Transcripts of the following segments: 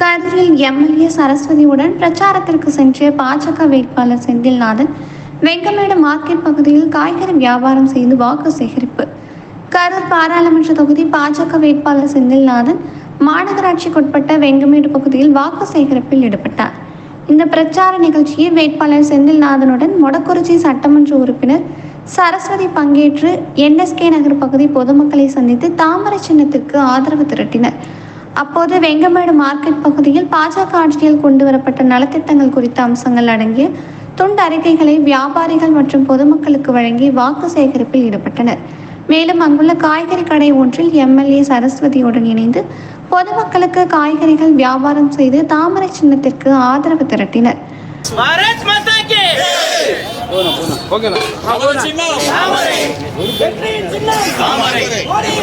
கரூரில் எம்எல்ஏ சரஸ்வதியுடன் பிரச்சாரத்திற்கு சென்ற பாஜக வேட்பாளர் செந்தில்நாதன் வெங்கமேடு மார்க்கெட் பகுதியில் காய்கறி வியாபாரம் செய்து வாக்கு சேகரிப்பு. கரூர் பாராளுமன்ற தொகுதி பாஜக வேட்பாளர் செந்தில்நாதன் மாநகராட்சிக்குட்பட்ட வெங்கமேடு பகுதியில் வாக்கு சேகரிப்பில் ஈடுபட்டார். இந்த பிரச்சார நிகழ்ச்சியில் வேட்பாளர் செந்தில்நாதனுடன் மொடக்குறிச்சி சட்டமன்ற உறுப்பினர் சரஸ்வதி பங்கேற்று என்எஸ்கே நகர் பகுதி பொதுமக்களை சந்தித்து தாமரை சின்னத்திற்கு ஆதரவு திரட்டினர். அப்போது வெங்கமேடு மார்க்கெட் பகுதியில் பாஜக ஆட்சியில் கொண்டு வரப்பட்ட நலத்திட்டங்கள் குறித்த அம்சங்கள் அடங்கிய துண்டு அறிக்கைகளை வியாபாரிகள் மற்றும் பொதுமக்களுக்கு வழங்கி வாக்கு சேகரிப்பில் ஈடுபட்டனர். மேலும் அங்குள்ள காய்கறி கடை ஒன்றில் எம்எல்ஏ சரஸ்வதியுடன் இணைந்து பொதுமக்களுக்கு காய்கறிகள் வியாபாரம் செய்து தாமரை சின்னத்திற்கு ஆதரவு திரட்டினர். ஓகே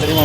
தெரியுமா